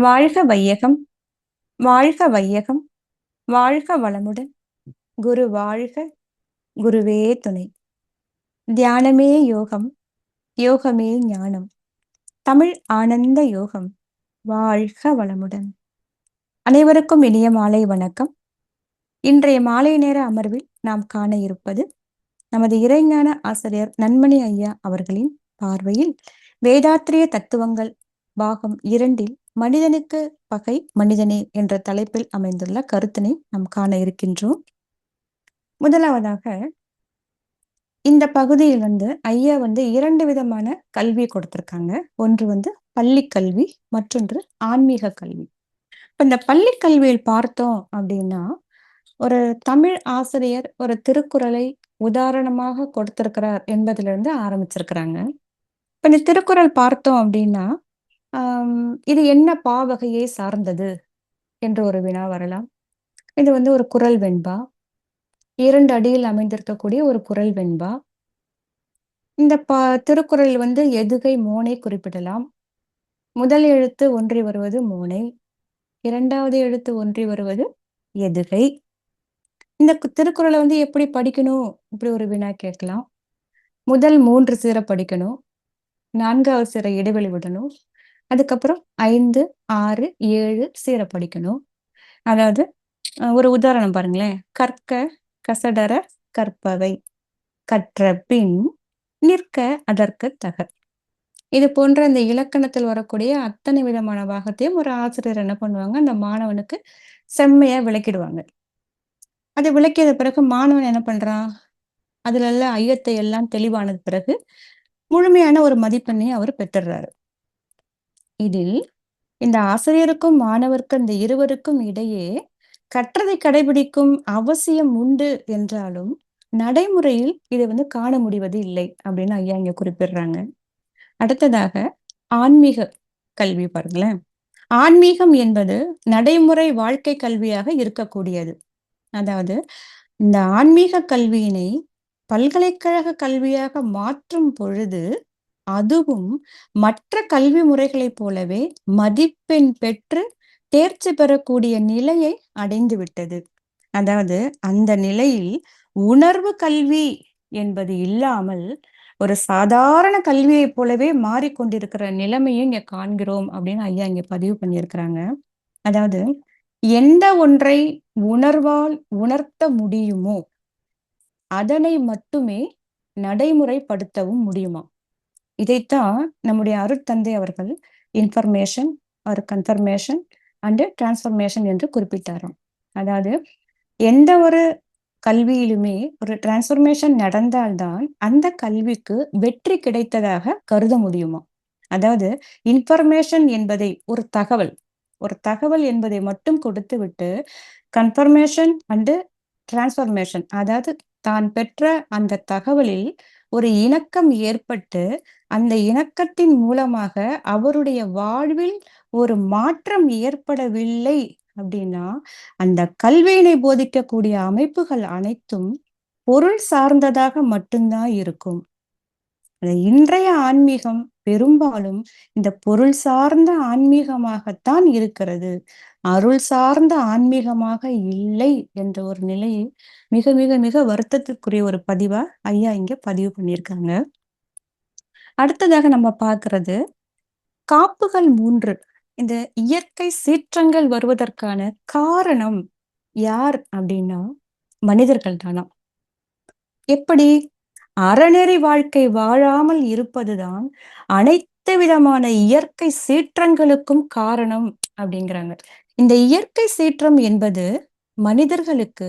வாழ்க வையகம் வாழ்க வையகம் வாழ்க வளமுடன். குரு வாழ்க குருவே துணை. தியானமே யோகம் யோகமே ஞானம். தமிழ் ஆனந்த யோகம் வாழ்க வளமுடன். அனைவருக்கும் இனிய மாலை வணக்கம். இன்றைய மாலை நேர அமர்வில் நாம் காண இருப்பது நமது இறைஞான ஆசிரியர் நன்மணி ஐயா அவர்களின் பார்வையில் வேதாத்திரிய தத்துவங்கள் பாகம் இரண்டில் மனிதனுக்கு பகை மனிதனே என்ற தலைப்பில் அமைந்துள்ள கருத்தினை நாம் காண இருக்கின்றோம். முதலாவதாக இந்த பகுதியில் வந்து ஐயா வந்து இரண்டு விதமான கல்வி கொடுத்திருக்காங்க. ஒன்று வந்து பள்ளி கல்வி மற்றொன்று ஆன்மீக கல்வி. இப்ப இந்த பள்ளி கல்வியில் பார்த்தோம் அப்படின்னா ஒரு தமிழ் ஆசிரியர் ஒரு திருக்குறளை உதாரணமாக கொடுத்திருக்கிறார் என்பதிலிருந்து ஆரம்பிச்சிருக்கிறாங்க. இப்ப இந்த திருக்குறள் பார்த்தோம் அப்படின்னா இது என்ன பாவகையை சார்ந்தது? என்று ஒரு வினா வரலாம். இது வந்து ஒரு குரல் வெண்பா. இரண்டு அடியில் அமைந்திருக்கக்கூடிய ஒரு குரல் வெண்பா. இந்த ப திருக்குறள் வந்து எதுகை மோனை குறிப்பிடலாம். முதல் எழுத்து ஒன்றி வருவது மோனை. இரண்டாவது எழுத்து ஒன்றி வருவது எதுகை. இந்த திருக்குறளை வந்து எப்படி படிக்கணும்? இப்படி ஒரு வினா கேட்கலாம். முதல் மூன்று சீர படிக்கணும். நான்காவது சீர இடைவெளி விடணும். அதுக்கப்புறம் ஐந்து ஆறு ஏழு சீர படிக்கணும். அதாவது ஒரு உதாரணம் பாருங்களேன். கற்க கசடர கற்பவை. கற்ற பின் நிற்க அதற்கு தக. இது போன்ற இந்த இலக்கணத்தில் வரக்கூடிய அத்தனை விதமான பாகத்தையும் ஒரு ஆசிரியர் என்ன பண்ணுவாங்க? அந்த மாணவனுக்கு செம்மையா விளக்கிடுவாங்க. அது விளக்கியது பிறகு மாணவன் என்ன பண்றான்? அதுல எல்லாம் ஐயத்தை எல்லாம் தெளிவானது பிறகு முழுமையான ஒரு மதிப்பெண்ணை அவர் பெற்றுடுறாரு இதில் இந்த ஆசிரியருக்கும் மாணவருக்கும் இந்த இருவருக்கும் இடையே கற்றதை கடைபிடிக்கும் அவசியம் உண்டு என்றாலும் நடைமுறையில் இதை வந்து காண முடிவது இல்லை அப்படின்னு ஐயா இங்க குறிப்பிடுறாங்க. அடுத்ததாக ஆன்மீக கல்வி பாருங்களேன். ஆன்மீகம் என்பது நடைமுறை வாழ்க்கை கல்வியாக இருக்கக்கூடியது. அதாவது இந்த ஆன்மீக கல்வியினை பல்கலைக்கழக கல்வியாக மாற்றும் பொழுது அதுவும் மற்ற கல்வி முறைகளைப் போலவே மதிப்பெண் பெற்று தேர்ச்சி பெறக்கூடிய நிலையை அடைந்து விட்டது. அதாவது அந்த நிலையில் உணர்வு கல்வி என்பது இல்லாமல் ஒரு சாதாரண கல்வியை போலவே மாறிக்கொண்டிருக்கிற நிலைமையும் இங்க காண்கிறோம் அப்படின்னு ஐயா இங்க பதிவு பண்ணியிருக்கிறாங்க. அதாவது எந்த ஒன்றை உணர்வால் உணர்த்த முடியுமோ அதனை மட்டுமே நடைமுறைப்படுத்தவும் முடியுமா? இதைத்தான் நம்முடைய அருட்தந்தை அவர்கள் இன்ஃபர்மேஷன் ஒரு கன்ஃபர்மேஷன் அண்டு டிரான்ஸ்ஃபர்மேஷன் என்று குறிப்பிட்டாராம். அதாவது எந்த ஒரு கல்வியிலுமே ஒரு டிரான்ஸ்ஃபர்மேஷன் நடந்தால்தான் அந்த கல்விக்கு வெற்றி கிடைத்ததாக கருத முடியுமா? அதாவது இன்ஃபர்மேஷன் என்பதை ஒரு தகவல் ஒரு தகவல் என்பதை மட்டும் கொடுத்து விட்டு கன்ஃபர்மேஷன் அண்டு டிரான்ஸ்ஃபர்மேஷன் அதாவது தான் பெற்ற அந்த தகவலில் ஒரு இணக்கம் ஏற்பட்டு அந்த இணக்கத்தின் மூலமாக அவருடைய வாழ்வில் ஒரு மாற்றம் ஏற்படவில்லை அப்படின்னா அந்த கல்வியினை போதிக்கக்கூடிய அமைப்புகள் அனைத்தும் பொருள் சார்ந்ததாக மட்டும்தான் இருக்கும். இன்றைய ஆன்மீகம் பெரும்பாலும் இந்த பொருள் சார்ந்த ஆன்மீகமாகத்தான் இருக்கிறது. அருள் சார்ந்த ஆன்மீகமாக இல்லை என்ற ஒரு நிலை மிக மிக மிக வருத்தத்திற்குரிய ஒரு பதிவா ஐயா இங்க பதிவு பண்ணியிருக்காங்க. அடுத்ததாக நம்ம பார்க்கறது காப்புகள் மூன்று. இந்த இயற்கை சீற்றங்கள் வருவதற்கான காரணம் யார் அப்படின்னா மனிதர்கள் தானா. எப்படி? அறநெறி வாழ்க்கை வாழாமல் இருப்பதுதான் அனைத்து விதமான இயற்கை சீற்றங்களுக்கும் காரணம் அப்படிங்கிறாங்க. இந்த இயற்கை சீற்றம் என்பது மனிதர்களுக்கு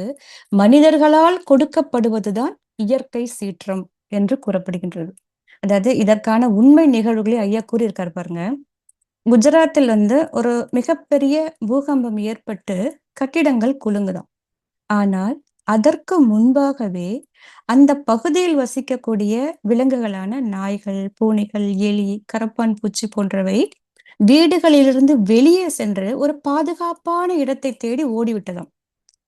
மனிதர்களால் கொடுக்கப்படுவதுதான் இயற்கை சீற்றம் என்று கூறப்படுகின்றது. அதாவது இதற்கான உண்மை நிகழ்வுகளை ஐயா கூறியிருக்கார் பாருங்க. குஜராத்தில் வந்து ஒரு மிகப்பெரிய பூகம்பம் ஏற்பட்டு கட்டிடங்கள் குலுங்குதான் ஆனால் அதற்கு முன்பாகவே அந்த பகுதியில் வசிக்கக்கூடிய விலங்குகளான நாய்கள் பூனைகள் எலி கரப்பான் பூச்சி போன்றவை வீடுகளிலிருந்து வெளியே சென்று ஒரு பாதுகாப்பான இடத்தை தேடி ஓடிவிட்டதாம்.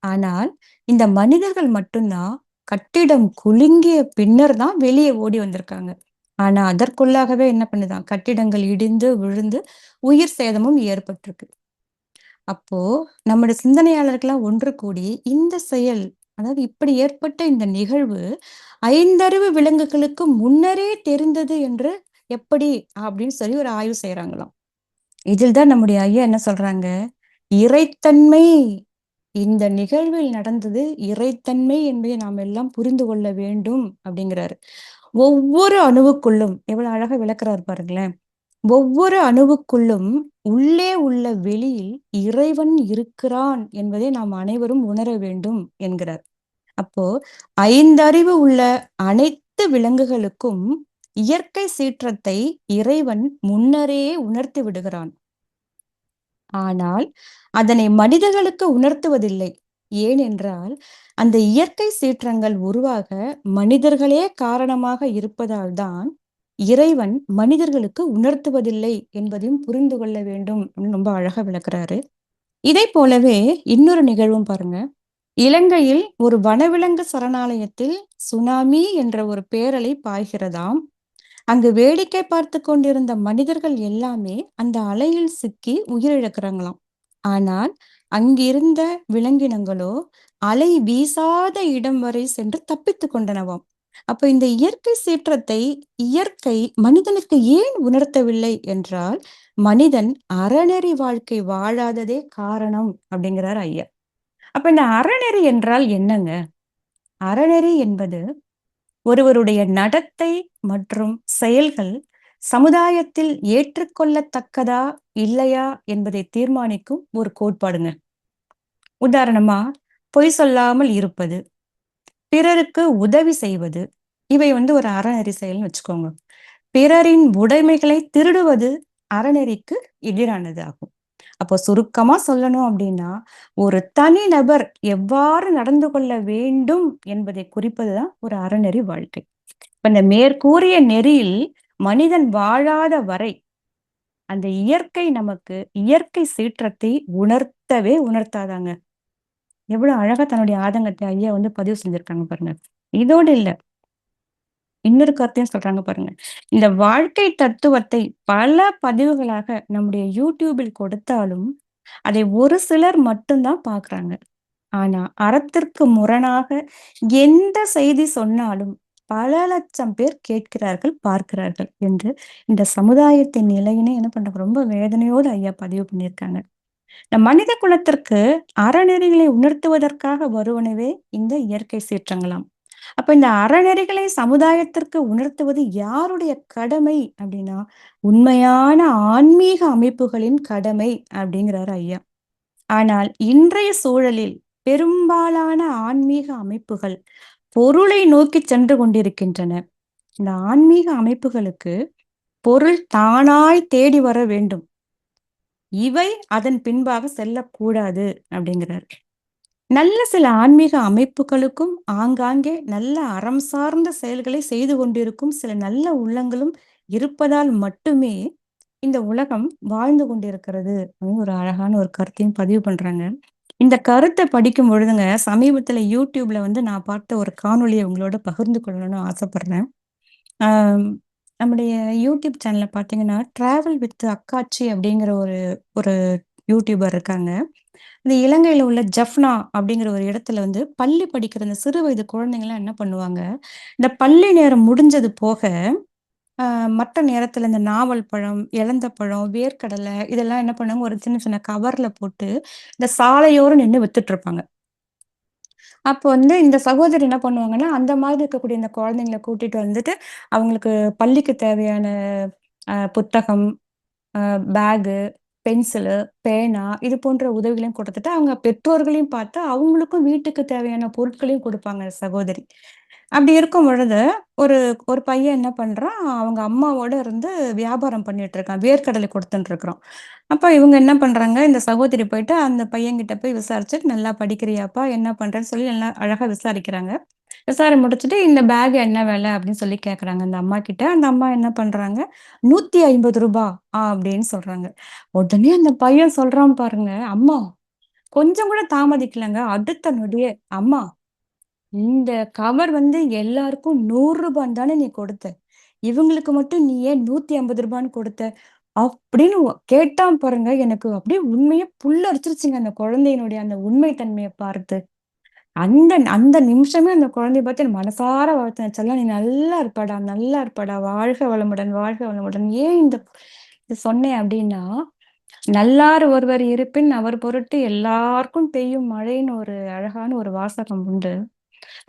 ஆனால் இந்த மனிதர்கள் மட்டும்தான் கட்டிடம் குலுங்கிய பின்னர் தான் வெளியே ஓடி வந்திருக்காங்க. ஆனா அதற்குள்ளாகவே என்ன பண்ணுதான்? கட்டிடங்கள் இடிந்து விழுந்து உயிர் சேதமும் ஏற்பட்டிருக்கு. அப்போ நம்முடைய சிந்தனையாளர்கள்லாம் ஒன்று கூடி இந்த செயல் அதாவது இப்படி ஏற்பட்ட இந்த நிகழ்வு ஐந்தறிவு விலங்குகளுக்கு முன்னரே தெரிந்தது என்று எப்படி அப்படின்னு சொல்லி ஒரு ஆய்வு செய்யறாங்களாம் இதில் தான் நம்முடைய ஐயா என்ன சொல்றாங்க? இறைத்தன்மை இந்த நிகழ்வில் நடந்தது இறைத்தன்மை என்பதை நாம் எல்லாம் புரிந்து கொள்ள வேண்டும் அப்படிங்கிறாரு. ஒவ்வொரு அணுவுக்குள்ளும் எவ்வளவு அழகா விளக்குறாரு பாருங்களேன். ஒவ்வொரு அணுவுக்குள்ளும் உள்ளே உள்ள வெளியில் இறைவன் இருக்கிறான் என்பதை நாம் அனைவரும் உணர வேண்டும் என்கிறார். அப்போ ஐந்தறிவு உள்ள அனைத்து விலங்குகளுக்கும் இயற்கை சீற்றத்தை இறைவன் முன்னரே உணர்த்தி விடுகிறான். ஆனால் அதனை மனிதர்களுக்கு உணர்த்துவதில்லை. ஏனென்றால் அந்த இயற்கை சீற்றங்கள் உருவாக மனிதர்களே காரணமாக இருப்பதால் தான் இறைவன் மனிதர்களுக்கு உணர்த்துவதில்லை என்பதையும் புரிந்து கொள்ள வேண்டும் ரொம்ப அழகா விளக்குறாரு. இதை போலவே இன்னொரு நிகழ்வும் பாருங்க. இலங்கையில் ஒரு வனவிலங்கு சரணாலயத்தில் சுனாமி என்ற ஒரு பேரலை பாய்கிறதாம். அங்கு வேடிக்கை பார்த்து கொண்டிருந்த மனிதர்கள் எல்லாமே அந்த அலையில் சிக்கி உயிரிழக்கிறாங்களாம். ஆனால் அங்கிருந்த விலங்கினங்களோ அலை வீசாத இடம் வரை சென்று தப்பித்து கொண்டனவாம். அப்ப இந்த இயற்கை சீற்றத்தை இயற்கை மனிதனுக்கு ஏன் உணர்த்தவில்லை என்றால் மனிதன் அறநெறி வாழ்க்கை வாழாததே காரணம் அப்படிங்கிறார் ஐயா அப்ப இந்த அறநெறி என்றால் என்னங்க? அறநெறி என்பது ஒருவருடைய நடத்தை மற்றும் செயல்கள் சமுதாயத்தில் ஏற்றுக்கொள்ளத்தக்கதா இல்லையா என்பதை தீர்மானிக்கும் ஒரு கோட்பாடுங்க. உதாரணமா பொய் சொல்லாமல் இருப்பது பிறருக்கு உதவி செய்வது இவை வந்து ஒரு அறநெறி செயல்னு வச்சுக்கோங்க. பிறரின் உடைமைகளை திருடுவது அறநெறிக்கு எதிரானது ஆகும் அப்போ சுருக்கமா சொல்லணும் அப்படின்னா ஒரு தனி நபர் எவ்வாறு நடந்து கொள்ள வேண்டும் என்பதை குறிப்பதுதான் ஒரு அறநெறி வாழ்க்கை. இப்ப இந்த மேற்கூறிய நெறியில் மனிதன் வாழாத வரை அந்த இயற்கை நமக்கு இயற்கை சீற்றத்தை உணர்த்தவே உணர்த்தாதாங்க. எவ்வளவு அழகா தன்னுடைய ஆதங்கத்தை ஐயா வந்து பதிவு செஞ்சிருக்காங்க பாருங்க. இதோடு இல்ல இன்னொரு கருத்தையும் சொல்றாங்க பாருங்க. இந்த வாழ்க்கை தத்துவத்தை பல பதிவுகளாக நம்முடைய யூடியூபில் கொடுத்தாலும் அதை ஒரு சிலர் மட்டும்தான் பாக்குறாங்க ஆனா அறத்திற்கு முரணாக எந்த செய்தி சொன்னாலும் பல லட்சம் பேர் கேட்கிறார்கள் பார்க்கிறார்கள் என்று இந்த சமுதாயத்தின் நிலையினை என்ன பண்றாங்க? ரொம்ப வேதனையோடு ஐயா பதிவு பண்ணியிருக்காங்க. இந்த மனித குலத்திற்கு அறநெறிகளை உணர்த்துவதற்காக வருவனவே இந்த இயற்கை சீற்றங்களாம். அப்ப இந்த அறநெறிகளை சமுதாயத்திற்கு உணர்த்துவது யாருடைய கடமை அப்படின்னா உண்மையான ஆன்மீக அமைப்புகளின் கடமை அப்படிங்கிறாரு ஐயா. ஆனால் இன்றைய சூழலில் பெரும்பாலான ஆன்மீக அமைப்புகள் பொருளை நோக்கி சென்று கொண்டிருக்கின்றன. இந்த ஆன்மீக அமைப்புகளுக்கு பொருள் தானாய் தேடி வர வேண்டும். இவை அதன் பின்பாக செல்லக்கூடாது அப்படிங்கிறார். நல்ல சில ஆன்மீக அமைப்புகளுக்கும் ஆங்காங்கே நல்ல அறம் சார்ந்த செயல்களை செய்து கொண்டிருக்கும் சில நல்ல உள்ளங்களும் இருப்பதால் மட்டுமே இந்த உலகம் வாழ்ந்து கொண்டிருக்கிறது அப்படின்னு ஒரு அழகான ஒரு கருத்தையும் பதிவு பண்றாங்க. இந்த கருத்தை படிக்கும் பொழுதுங்க சமீபத்துல யூடியூப்ல வந்து நான் பார்த்த ஒரு காணொலியை உங்களோட பகிர்ந்து கொள்ளணும்னு ஆசைப்படுறேன். நம்முடைய யூடியூப் சேனல்ல பார்த்தீங்கன்னா டிராவல் வித் அக்காச்சி அப்படிங்கிற ஒரு ஒரு யூடியூபர் இருக்காங்க. இந்த இலங்கையில உள்ள ஜஃப்னா அப்படிங்கிற ஒரு இடத்துல வந்து பள்ளி படிக்கிற அந்த சிறு வயது குழந்தைங்கலாம் என்ன பண்ணுவாங்க? இந்த பள்ளி நேரம் முடிஞ்சது போக மற்ற நேரத்துல இந்த நாவல் பழம் இழந்த பழம் வேர்க்கடலை இதெல்லாம் என்ன பண்ணுவாங்க? ஒரு சின்ன சின்ன கவர்ல போட்டு இந்த சாலையோரம் நின்று வித்துட்டு இருப்பாங்க அப்போ வந்து இந்த சகோதரி என்ன பண்ணுவாங்கன்னா அந்த மாதிரி இருக்கக்கூடிய இந்த குழந்தைங்கள கூட்டிட்டு வந்துட்டு அவங்களுக்கு பள்ளிக்கு தேவையான புத்தகம் பேகு பென்சிலு பேனா இது போன்ற உதவிகளையும் கொடுத்துட்டு அவங்க பெற்றோர்களையும் பார்த்து அவங்களுக்கும் வீட்டுக்கு தேவையான பொருட்களையும் கொடுப்பாங்க சகோதரி. அப்படி இருக்கும் பொழுது ஒரு ஒரு பையன் என்ன பண்றான்? அவங்க அம்மாவோட இருந்து வியாபாரம் பண்ணிட்டு இருக்கான் வேர்க்கடலை கொடுத்துட்டு இருக்கிறோம் அப்ப இவங்க என்ன பண்றாங்க? இந்த சகோதரி போயிட்டு அந்த பையன்கிட்ட போய் விசாரிச்சுட்டு நல்லா படிக்கிறியாப்பா என்ன பண்றேன்னு சொல்லி நல்லா அழகா விசாரிக்கிறாங்க. விசாரம் முடிச்சுட்டு இந்த பேக் என்ன வேலை? அப்படின்னு சொல்லி கேட்குறாங்க அந்த அம்மா கிட்ட அந்த அம்மா என்ன பண்றாங்க? நூத்தி ஐம்பது ரூபாய் அப்படின்னு சொல்றாங்க. உடனே அந்த பையன் சொல்றான் பாருங்க அம்மா கொஞ்சம் கூட தாமதிக்கலங்க. அடுத்த நொடியே அம்மா இந்த கவர் வந்து எல்லாருக்கும் நூறு ரூபான்னு தானே நீ கொடுத்த. இவங்களுக்கு மட்டும் நீ ஏன் நூத்தி ஐம்பது ரூபான்னு கொடுத்த? அப்படின்னு கேட்டான் பாருங்க எனக்கு அப்படியே உண்மையே புல்லரிச்சிருச்சுங்க அந்த குழந்தையினுடைய அந்த உண்மை தன்மையை பார்த்து. அந்த அந்த நிமிஷமே அந்த குழந்தைய பார்த்து என் மனசார வாழ்த்தினேன் செல்லம் நீ நல்லா இருப்பாடா நல்லா இருப்பாடா. வாழ்க வளமுடன் வாழ்க வளமுடன். ஏன் இந்த இது சொன்னேன் அப்படின்னா நல்லார் ஒருவர் இருப்பின் அவர் பொருட்டு எல்லாருக்கும் பெய்யும் மழைன்னு ஒரு அழகான ஒரு வாசகம் உண்டு.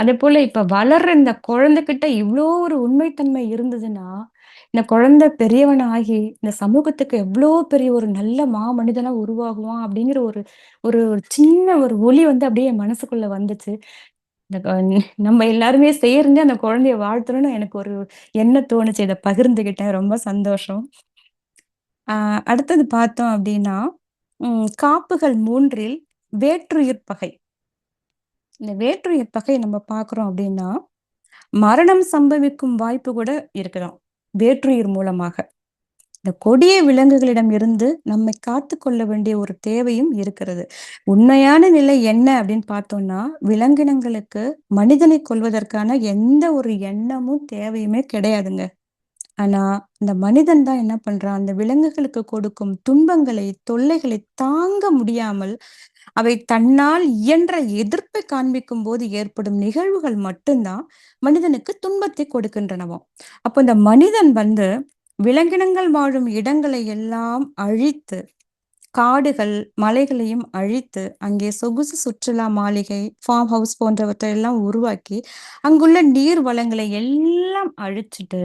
அதே போல இப்ப வளர்ற இந்த குழந்தைகிட்ட இவ்வளோ ஒரு உண்மைத்தன்மை இருந்ததுன்னா இந்த குழந்தை பெரியவன் ஆகி இந்த சமூகத்துக்கு எவ்வளோ பெரிய ஒரு நல்ல மா மனிதனா உருவாகுவான் அப்படிங்கிற ஒரு ஒரு ஒரு சின்ன ஒரு ஒளி வந்து அப்படியே என் மனசுக்குள்ள வந்துச்சு. இந்த நம்ம எல்லாருமே சேர்ந்து அந்த குழந்தைய வாழ்த்தணும்னு எனக்கு ஒரு எண்ணம் தோணுச்சு. இதை பகிர்ந்துகிட்டேன். ரொம்ப சந்தோஷம். ஆஹ் அடுத்தது பார்த்தோம் அப்படின்னா காப்புகள் மூன்றில் வேற்றுயிர் பகை. இந்த வேற்றுயிர் பகை நம்ம பார்க்குறோம் அப்படின்னா மரணம் சம்பவிக்கும் வாய்ப்பு கூட இருக்கலாம் வேற்றுயிர் மூலமாக. இந்த கொடிய விலங்குகளிடம் இருந்து நம்மை காத்து கொள்ள வேண்டிய ஒரு தேவையும் இருக்கிறது. உண்மையான நிலை என்ன அப்படின்னு பார்த்தோம்னா விலங்கினங்களுக்கு மனிதனை கொள்வதற்கான எந்த ஒரு எண்ணமும் தேவையுமே கிடையாதுங்க. ஆனா இந்த மனிதன் தான் என்ன பண்றான்? அந்த விலங்குகளுக்கு கொடுக்கும் துன்பங்களை தொல்லைகளை தாங்க முடியாமல் அவை தன்னால் இயன்ற எதிர்ப்பை காண்பிக்கும் போது ஏற்படும் நிகழ்வுகள் மட்டும்தான் மனிதனுக்கு துன்பத்தை கொடுக்கின்றனவாம் அப்போ இந்த மனிதன் வந்து விலங்கினங்கள் வாழும் இடங்களை எல்லாம் அழித்து காடுகள் மலைகளையும் அழித்து அங்கே சொகுசு சுற்றுலா மாளிகை ஃபார்ம் ஹவுஸ் போன்றவற்றை எல்லாம் உருவாக்கி அங்குள்ள நீர் வளங்களை எல்லாம் அழிச்சிட்டு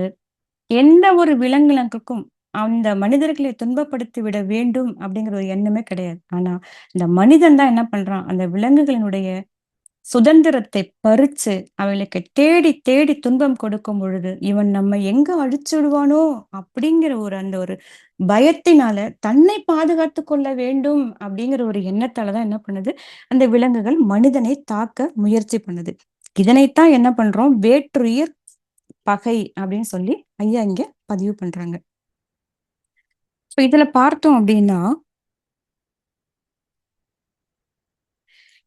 எந்த ஒரு விலங்கினங்களுக்கும் அந்த மனிதர்களை துன்பப்படுத்தி விட வேண்டும் அப்படிங்கிற ஒரு எண்ணமே கிடையாது. ஆனா இந்த மனிதன் தான் என்ன பண்றான்? அந்த விலங்குகளினுடைய சுதந்திரத்தை பறிச்சு அவளுக்கு தேடி தேடி துன்பம் கொடுக்கும் பொழுது இவன் நம்ம எங்க அழிச்சுடுவானோ அப்படிங்கிற ஒரு அந்த ஒரு பயத்தினால தன்னை பாதுகாத்து கொள்ள வேண்டும் அப்படிங்கிற ஒரு எண்ணத்தாலதான் என்ன பண்ணுது? அந்த விலங்குகள் மனிதனை தாக்க முயற்சி பண்ணுது. இதனைத்தான் என்ன பண்றோம்? வேற்றுயிர் பகை அப்படின்னு சொல்லி ஐயா இங்க பதிவு பண்றாங்க. ஸோ இதுல பார்த்தோம் அப்படின்னா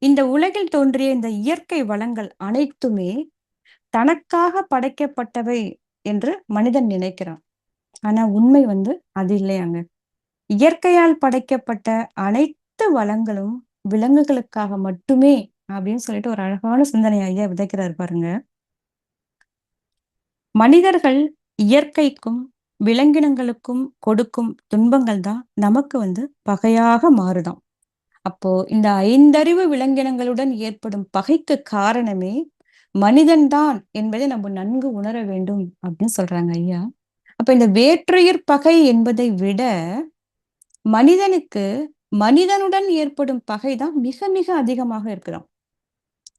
இந்த உலகில் தோன்றிய இந்த இயற்கை வளங்கள் அனைத்துமே தனக்காக படைக்கப்பட்டவை என்று மனிதன் நினைக்கிறான். ஆனா உண்மை வந்து அது இல்லையாங்க. இயற்கையால் படைக்கப்பட்ட அனைத்து வளங்களும் விலங்குகளுக்காக மட்டுமே அப்படின்னு சொல்லிட்டு ஒரு அழகான சிந்தனை ஐயா விதைக்கிறார் பாருங்க. மனிதர்கள் இயற்கைக்கும் விலங்கினங்களுக்கும் கொடுக்கும் துன்பங்கள் தான் நமக்கு வந்து பகையாக மாறுதாம் அப்போ இந்த ஐந்தறிவு விலங்கினங்களுடன் ஏற்படும் பகைக்கு காரணமே மனிதன்தான் என்பதை நம்ம நன்கு உணர வேண்டும் அப்படின்னு சொல்றாங்க ஐயா. அப்ப இந்த வேற்றுயிர் பகை என்பதை விட மனிதனுக்கு மனிதனுடன் ஏற்படும் பகை தான் மிக மிக அதிகமாக இருக்கிறோம்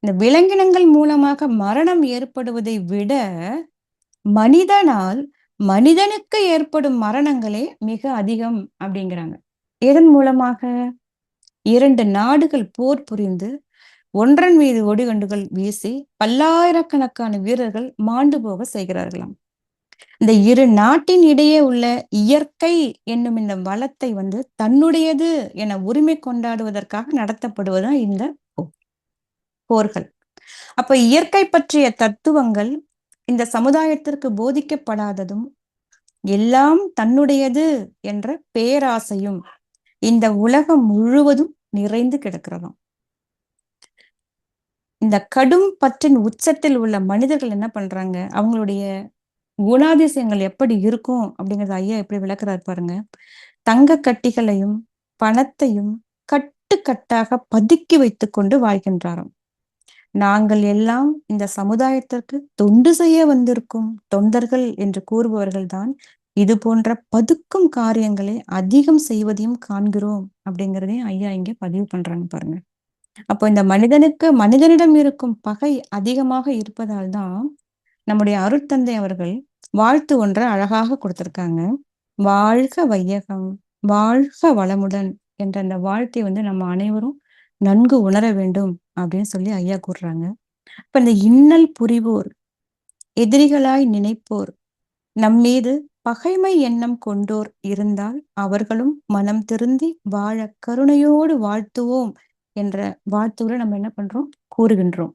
இந்த விலங்கினங்கள் மூலமாக மரணம் ஏற்படுவதை விட மனிதனால் மனிதனுக்கு ஏற்படும் மரணங்களே மிக அதிகம் அப்படிங்கிறாங்க. எதன் மூலமாக இரண்டு நாடுகள் போர் புரிந்து ஒன்றன் மீது ஒடிகண்டுகள் வீசி பல்லாயிரக்கணக்கான வீரர்கள் மாண்டு போக செய்கிறார்களாம். இந்த இரு நாட்டின் இடையே உள்ள இயற்கை என்னும் இந்த வளத்தை வந்து தன்னுடையது என உரிமை கொண்டாடுவதற்காக நடத்தப்படுவதுதான் இந்த போர்கள். அப்ப இயற்கை பற்றிய தத்துவங்கள் இந்த சமுதாயத்திற்கு போதிக்கப்படாததும் எல்லாம் தன்னுடையது என்ற பேராசையும் இந்த உலகம் முழுவதும் நிறைந்து கிடக்கிறதாம். இந்த கடும் பற்றின் உச்சத்தில் உள்ள மனிதர்கள் என்ன பண்றாங்க? அவங்களுடைய குணாதிசயங்கள் எப்படி இருக்கும் அப்படிங்கறது ஐயா எப்படி விளக்குறாரு பாருங்க. தங்க கட்டிகளையும் பணத்தையும் கட்டுக்கட்டாக பதுக்கி வைத்துக்கொண்டு வாய்கின்றாராம் வாழ்கின்றாராம். நாங்கள் எல்லாம் இந்த சமுதாயத்திற்கு தொண்டு செய்ய வந்திருக்கும் தொண்டர்கள் என்று கூறுபவர்கள் தான் இது போன்ற பதுக்கும் காரியங்களை அதிகம் செய்வதையும் காண்கிறோம் அப்படிங்கிறதையும் ஐயா இங்க பதிவு பண்றாங்க பாருங்க. அப்போ இந்த மனிதனுக்கு மனிதனிடம் இருக்கும் பகை அதிகமாக இருப்பதால் தான் நம்முடைய அருட்தந்தை அவர்கள் வாழ்த்து ஒன்றை அழகாக கொடுத்திருக்காங்க. வாழ்க வையகம் வாழ்க வளமுடன் என்ற அந்த வாழ்த்தை வந்து நம்ம அனைவரும் நன்கு உணர வேண்டும் அப்படின்னு சொல்லி ஐயா கூறுறாங்க. இப்ப இந்த இன்னல் புரிவோர் எதிரிகளாய் நினைப்போர் நம் மீது பகைமை எண்ணம் கொண்டோர் இருந்தால் அவர்களும் மனம் திருந்தி வாழ கருணையோடு வாழ்த்துவோம் என்ற வாழ்த்துகளை நம்ம என்ன பண்றோம்? கூறுகின்றோம்.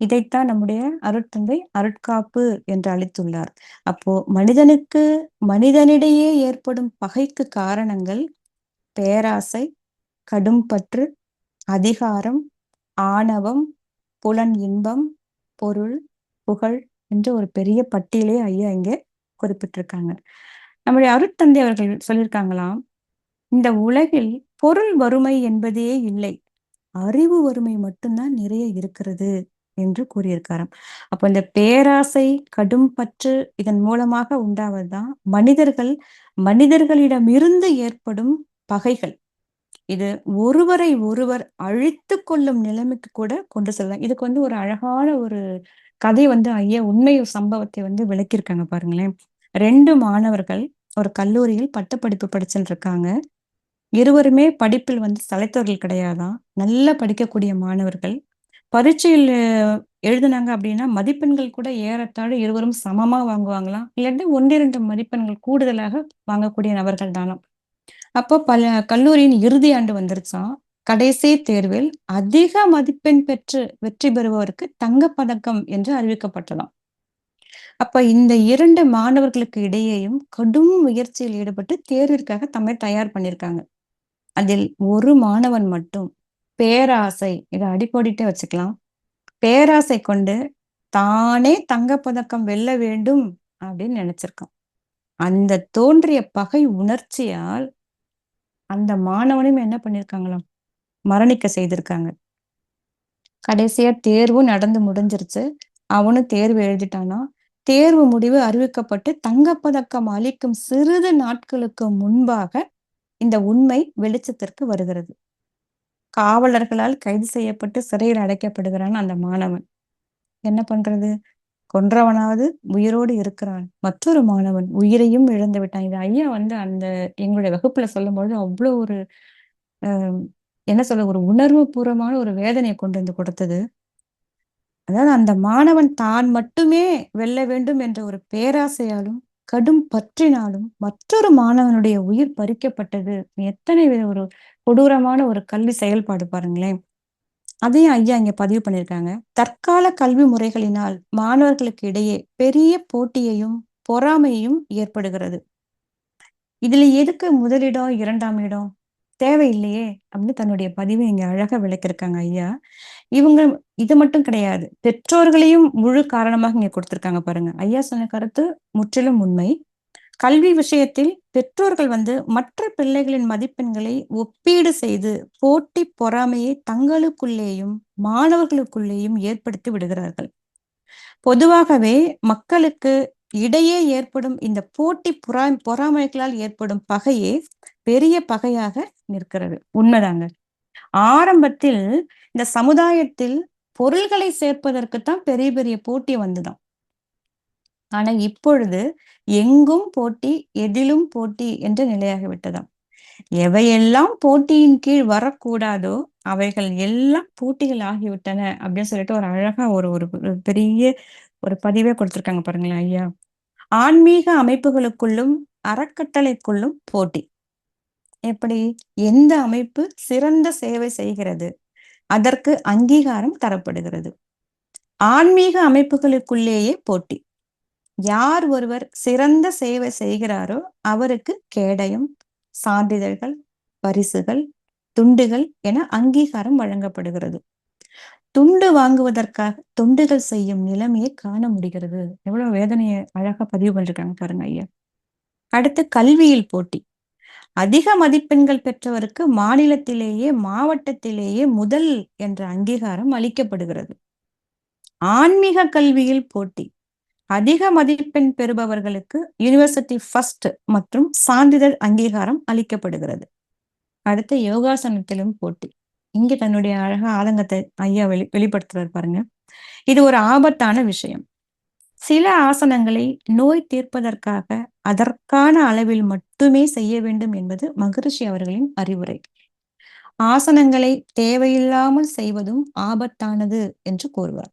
இதைத்தான் நம்முடைய அருட்தந்தை அருட்காப்பு என்று அளித்துள்ளார் அப்போ மனிதனுக்கு மனிதனிடையே ஏற்படும் பகைக்கு காரணங்கள் பேராசை கடும்பற்று அதிகாரம் ஆணவம் புலன் இன்பம் பொருள் புகழ் என்று ஒரு பெரிய பட்டியலே ஐயா இங்கே குறிப்பிட்டிருக்காங்க. நம்முடைய அருட்தந்தை அவர்கள் சொல்லியிருக்காங்களாம் இந்த உலகில் பொருள் வறுமை என்பதே இல்லை அறிவு வறுமை மட்டும்தான் நிறைய இருக்கிறது என்று கூறியிருக்காராம். அப்போ இந்த பேராசை கடும் பற்று இதன் மூலமாக உண்டாவதுதான் மனிதர்கள் மனிதர்களிடமிருந்து ஏற்படும் பகைகள். இது ஒருவரை ஒருவர் அழித்து கொள்ளும் நிலைமைக்கு கூட கொண்டு செல்லலாம். இதுக்கு வந்து ஒரு அழகான ஒரு கதை வந்து ஐயா உண்மை சம்பவத்தை வந்து விளக்கியிருக்காங்க பாருங்களேன். ரெண்டு மாணவர்கள் ஒரு கல்லூரியில் பட்டப்படிப்பு படிச்சுட்டு இருக்காங்க இருவருமே படிப்பில் வந்து தலைத்தவர்கள் கிடையாதான் நல்லா படிக்கக்கூடிய மாணவர்கள். பரீட்சையில் எழுதுனாங்க அப்படின்னா மதிப்பெண்கள் கூட ஏறத்தாழ இருவரும் சமமா வாங்குவாங்களாம். இல்லாட்டி ஒன்றிரண்டு மதிப்பெண்கள் கூடுதலாக வாங்கக்கூடிய நபர்கள் தானாம். அப்போ பல கல்லூரியின் இறுதி ஆண்டு வந்துருச்சான் கடைசி தேர்வில் அதிக மதிப்பெண் பெற்று வெற்றி பெறுபவருக்கு தங்கப்பதக்கம் என்று அறிவிக்கப்பட்டதாம். அப்ப இந்த இரண்டு மாணவர்களுக்கு இடையேயும் கடும் முயற்சியில் ஈடுபட்டு தேர்விற்காக தம்மை தயார் பண்ணியிருக்காங்க. அதில் ஒரு மாணவன் மட்டும் பேராசை இதை அடிப்போடிட்டே வச்சுக்கலாம். பேராசை கொண்டு தானே தங்கப்பதக்கம் வெல்ல வேண்டும் அப்படின்னு நினைச்சிருக்கான். அந்த தோன்றிய பகை உணர்ச்சியால் அந்த மாணவனும் என்ன பண்ணிருக்காங்களாம்? மரணிக்க செய்திருக்காங்க. கடைசியா தேர்வும் நடந்து முடிஞ்சிருச்சு. அவனும் தேர்வு எழுதிட்டானா? தேர்வு முடிவு அறிவிக்கப்பட்டு தங்கப்பதக்கம் அளிக்கும் சிறிது நாட்களுக்கு முன்பாக இந்த உண்மை வெளிச்சத்திற்கு வருகிறது. காவலர்களால் கைது செய்யப்பட்டு சிறையில் அடைக்கப்படுகிறான் அந்த மாணவன். என்ன பண்றது? கொன்றவனாவது உயிரோடு இருக்கிறான். மற்றொரு மாணவன் உயிரையும் இழந்து விட்டான். இது ஐயா வந்து அந்த எங்களுடைய வகுப்புல சொல்லும்பொழுது அவ்வளோ ஒரு என்ன சொல்ல ஒரு உணர்வு பூர்வமான ஒரு வேதனையை கொண்டு வந்து கொடுத்தது. அதாவது அந்த மாணவன் தான் மட்டுமே வெல்ல வேண்டும் என்ற ஒரு பேராசையாலும் கடும் பற்றினாலும் மற்றொரு மாணவனுடைய உயிர் பறிக்கப்பட்டது. எத்தனை ஒரு கொடூரமான ஒரு கல்வி செயல்பாடு பாருங்களேன். அதையும் ஐயா இங்க பதிவு பண்ணியிருக்காங்க தற்கால கல்வி முறைகளினால் மாணவர்களுக்கு இடையே பெரிய போட்டியையும் பொறாமையையும் ஏற்படுகிறது. இதுல எதுக்கு முதலிடம் இரண்டாம் இடம்? தேவையில்லையே அப்படின்னு தன்னுடைய பதிவை இங்க அழகா விளக்கிருக்காங்க ஐயா. இவங்க இது மட்டும் கிடையாது. பெற்றோர்களையும் முழு காரணமாக இங்க கொடுத்திருக்காங்க பாருங்க. ஐயா சொன்ன கருத்து முற்றிலும் உண்மை. கல்வி விஷயத்தில் பெற்றோர்கள் வந்து மற்ற பிள்ளைகளின் மதிப்பெண்களை ஒப்பீடு செய்து போட்டி பொறாமையை தங்களுக்குள்ளேயும் மாணவர்களுக்குள்ளேயும் ஏற்படுத்தி விடுகிறார்கள். பொதுவாகவே மக்களுக்கு இடையே ஏற்படும் இந்த போட்டி பொறா பொறாமைகளால் ஏற்படும் பகையே பெரிய பகையாக நிற்கிறது. உண்மைதாங்க. ஆரம்பத்தில் இந்த சமுதாயத்தில் பொருள்களை சேர்ப்பதற்குத்தான் பெரிய பெரிய போட்டி வந்துதான் ஆனா இப்பொழுது எங்கும் போட்டி எதிலும் போட்டி என்ற நிலையாகிவிட்டதாம். எவையெல்லாம் போட்டியின் கீழ் வரக்கூடாதோ அவைகள் எல்லாம் போட்டிகள் ஆகிவிட்டன அப்படின்னு சொல்லிட்டு ஒரு அழகா ஒரு ஒரு பெரிய ஒரு பதிவே கொடுத்திருக்காங்க பாருங்களேன் ஐயா. ஆன்மீக அமைப்புகளுக்குள்ளும் அறக்கட்டளைக்குள்ளும் போட்டி. எப்படி? எந்த அமைப்பு சிறந்த சேவை செய்கிறது? அதற்கு அங்கீகாரம் தரப்படுகிறது. ஆன்மீக அமைப்புகளுக்குள்ளேயே போட்டி. யார் ஒருவர் சிறந்த சேவை செய்கிறாரோ அவருக்கு கேடயம் சான்றிதழ்கள் பரிசுகள் துண்டுகள் என அங்கீகாரம் வழங்கப்படுகிறது. துண்டு வாங்குவதற்காக துண்டுகள் செய்யும் நிலைமையை காண முடிகிறது. எவ்வளவு வேதனையை அழகா பதிவு பண்ணிருக்காங்க பாருங்க ஐயா. அடுத்து கல்வியில் போட்டி. அதிக மதிப்பெண்கள் பெற்றவருக்கு மாநிலத்திலேயே மாவட்டத்திலேயே முதல் என்ற அங்கீகாரம் அளிக்கப்படுகிறது. ஆன்மீக கல்வியில் போட்டி. அதிக மதிப்பெண் பெறுபவர்களுக்கு யூனிவர்சிட்டி ஃபர்ஸ்ட் மற்றும் சான்றிதழ் அங்கீகாரம் அளிக்கப்படுகிறது. அடுத்த யோகாசனத்திலும் போட்டி. இங்க தன்னுடைய அழக ஆதங்கத்தை ஐயா வெளி வெளிப்படுத்துறாரு பாருங்க. இது ஒரு ஆபத்தான விஷயம். சில ஆசனங்களை நோய் தீர்ப்பதற்காக அதற்கான அளவில் மட்டுமே செய்ய வேண்டும் என்பது மகரிஷி அவர்களின் அறிவுரை. ஆசனங்களை தேவையில்லாமல் செய்வதும் ஆபத்தானது என்று கூறுவார்.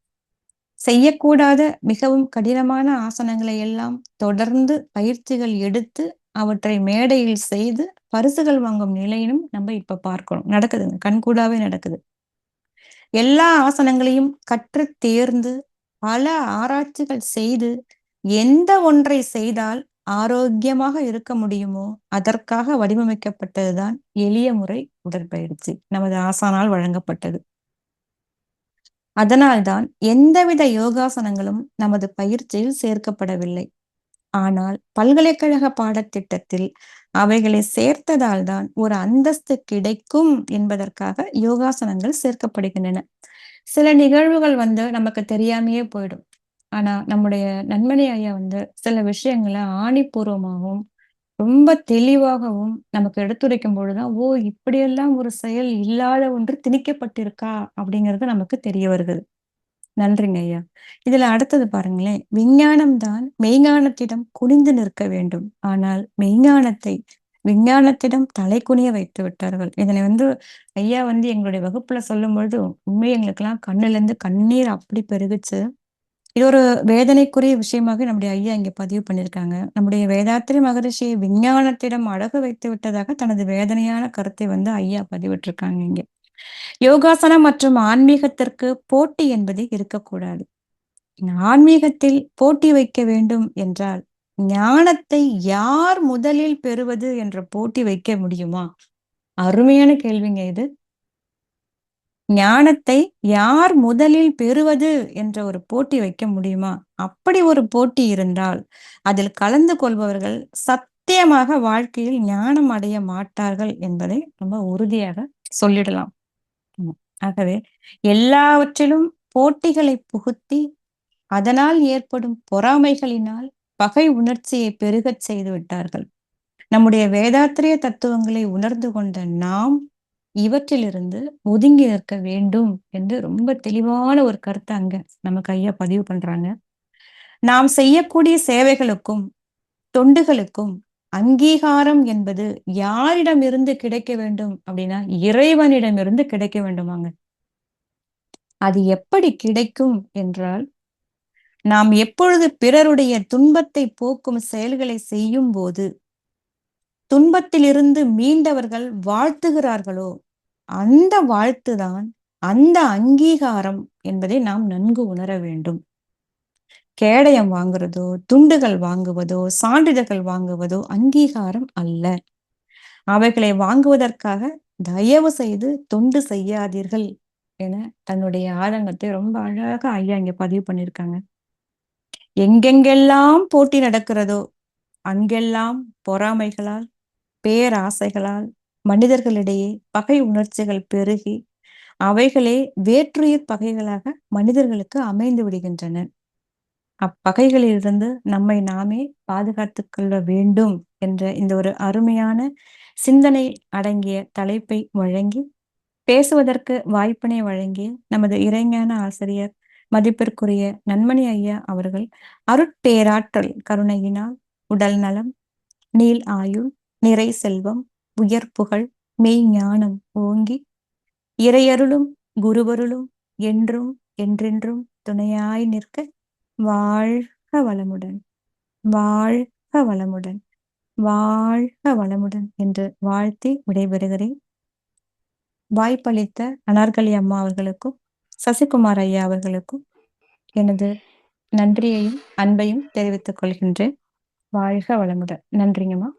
செய்யக்கூடாத மிகவும் கடினமான ஆசனங்களை எல்லாம் தொடர்ந்து பயிற்சிகள் எடுத்து அவற்றை மேடையில் செய்து பரிசுகள் வாங்கும் நிலையிலும் நம்ம இப்ப பார்க்கணும். நடக்குதுங்க. கண்கூடாவே நடக்குது. எல்லா ஆசனங்களையும் கற்று தேர்ந்து பல ஆராய்ச்சிகள் செய்து எந்த ஒன்றை செய்தால் ஆரோக்கியமாக இருக்க முடியுமோ அதற்காக வடிவமைக்கப்பட்டதுதான் எளிய முறை உடற்பயிற்சி. நமது ஆசானால் வழங்கப்பட்டது. அதனால்தான் எந்தவித யோகாசனங்களும் நமது பயிற்சியில் சேர்க்கப்படவில்லை. ஆனால் பல்கலைக்கழக பாடத்திட்டத்தில் அவைகளை சேர்த்ததால் தான் ஒரு அந்தஸ்து கிடைக்கும் என்பதற்காக யோகாசனங்கள் சேர்க்கப்படுகின்றன. சில நிகழ்வுகள் வந்து நமக்கு தெரியாமையே போயிடும். ஆனா நம்முடைய நன்மணி ஐயா வந்து சில விஷயங்களை ஆணிபூர்வமாகவும் ரொம்ப தெளிவாகவும் நமக்கு எடுத்துரைக்கும் பொழுதுதான் ஓ இப்படியெல்லாம் ஒரு செயல் இல்லாத ஒன்று திணிக்கப்பட்டிருக்கா? அப்படிங்கிறது நமக்கு தெரிய வருகிறது நன்றிங்க ஐயா. இதுல அடுத்தது பாருங்களேன். விஞ்ஞானம் தான் மெய்ஞானத்திடம் குனிந்து நிற்க வேண்டும். ஆனால் மெய்ஞானத்தை விஞ்ஞானத்திடம் தலை குனிய வைத்து விட்டார்கள். இதனை வந்து ஐயா வந்து எங்களுடைய வகுப்புல சொல்லும் பொழுது உண்மை எங்களுக்கெல்லாம் கண்ணுல இருந்து கண்ணீர் அப்படி பெருகுச்சு. இது ஒரு வேதனைக்குரிய விஷயமாக நம்முடைய ஐயா இங்க பதிவு பண்ணியிருக்காங்க. நம்முடைய வேதாத்திரி மகரிஷியை விஞ்ஞானத்திடம் அழகு வைத்து விட்டதாக தனது வேதனையான கருத்தை வந்து ஐயா பதிவிட்டிருக்காங்க இங்க. யோகாசனம் மற்றும் ஆன்மீகத்திற்கு போட்டி என்பது இருக்கக்கூடாது. ஆன்மீகத்தில் போட்டி வைக்க வேண்டும் என்றால் ஞானத்தை யார் முதலில் பெறுவது என்ற போட்டி வைக்க முடியுமா? அருமையான கேள்விங்க இது. ஞானத்தை யார் முதலில் பெறுவது என்ற ஒரு போட்டி வைக்க முடியுமா? அப்படி ஒரு போட்டி இருந்தால் அதில் கலந்து கொள்பவர்கள் சத்தியமாக வாழ்க்கையில் ஞானம் அடைய மாட்டார்கள் என்பதை ரொம்ப உறுதியாக சொல்லிடலாம். ஆகவே எல்லாவற்றிலும் போட்டிகளை புகுத்தி அதனால் ஏற்படும் பொறாமைகளினால் பகை உணர்ச்சியை பெருகச் செய்து விட்டார்கள். நம்முடைய வேதாத்திரிய தத்துவங்களை உணர்ந்து கொண்ட நாம் இவற்றிலிருந்து ஒதுங்கி நிற்க வேண்டும் என்று ரொம்ப தெளிவான ஒரு கருத்தை அங்க நமக்கு ஐயா பதிவு பண்றாங்க. நாம் செய்யக்கூடிய சேவைகளுக்கும் தொண்டுகளுக்கும் அங்கீகாரம் என்பது யாரிடமிருந்து கிடைக்க வேண்டும் அப்படின்னா இறைவனிடமிருந்து கிடைக்க வேண்டுமாங்க. அது எப்படி கிடைக்கும் என்றால் நாம் எப்பொழுது பிறருடைய துன்பத்தை போக்கும் செயல்களை செய்யும் போது துன்பத்திலிருந்து மீண்டவர்கள் வாழ்த்துகிறார்களோ அந்த வாழ்த்துதான் அந்த அங்கீகாரம் என்பதை நாம் நன்கு உணர வேண்டும். கேடயம் வாங்குறதோ துண்டுகள் வாங்குவதோ சான்றிதழ்கள் வாங்குவதோ அங்கீகாரம் அல்ல. அவைகளை வாங்குவதற்காக தயவு செய்து தொண்டு செய்யாதீர்கள் என தன்னுடைய ஆதங்கத்தை ரொம்ப அழகா ஐயா இங்க பதிவு பண்ணியிருக்காங்க எங்கெங்கெல்லாம் போட்டி நடக்கிறதோ அங்கெல்லாம் பொறாமைகளால் பேராசைகளால் மனிதர்களிடையே பகை உணர்ச்சிகள் பெருகி அவைகளே வேற்றுயிர் பகைகளாக மனிதர்களுக்கு அமைந்து விடுகின்றன. அப்பகைகளிலிருந்து நம்மை நாமே பாதுகாத்துக் கொள்ள வேண்டும் என்ற இந்த ஒரு அருமையான சிந்தனை அடங்கிய தலைப்பை வழங்கி பேசுவதற்கு வாய்ப்பினை வழங்கி நமது இறைஞான ஆசிரியர் மதிப்பிற்குரிய நன்மணி ஐயா அவர்கள் அருட்பேராற்றல் கருணையினால் உடல் நலம் நீல் ஆயுள் நிறை செல்வம் உயர் புகழ் மெய் ஞானம் ஓங்கி இறையருளும் குருவருளும் என்றும் என்றென்றும் துணையாய் நிற்க வாழ்க வளமுடன். வாழ்க வளமுடன். வாழ்க வளமுடன் என்று வாழ்த்தி விடைபெறுகிறேன். வாய்ப்பளித்த அனார்கலி அம்மா அவர்களுக்கும் சசிகுமார் ஐயா அவர்களுக்கும் எனது நன்றியையும் அன்பையும் தெரிவித்துக் கொள்கின்றேன். வாழ்க வளமுடன். நன்றிங்கம்மா.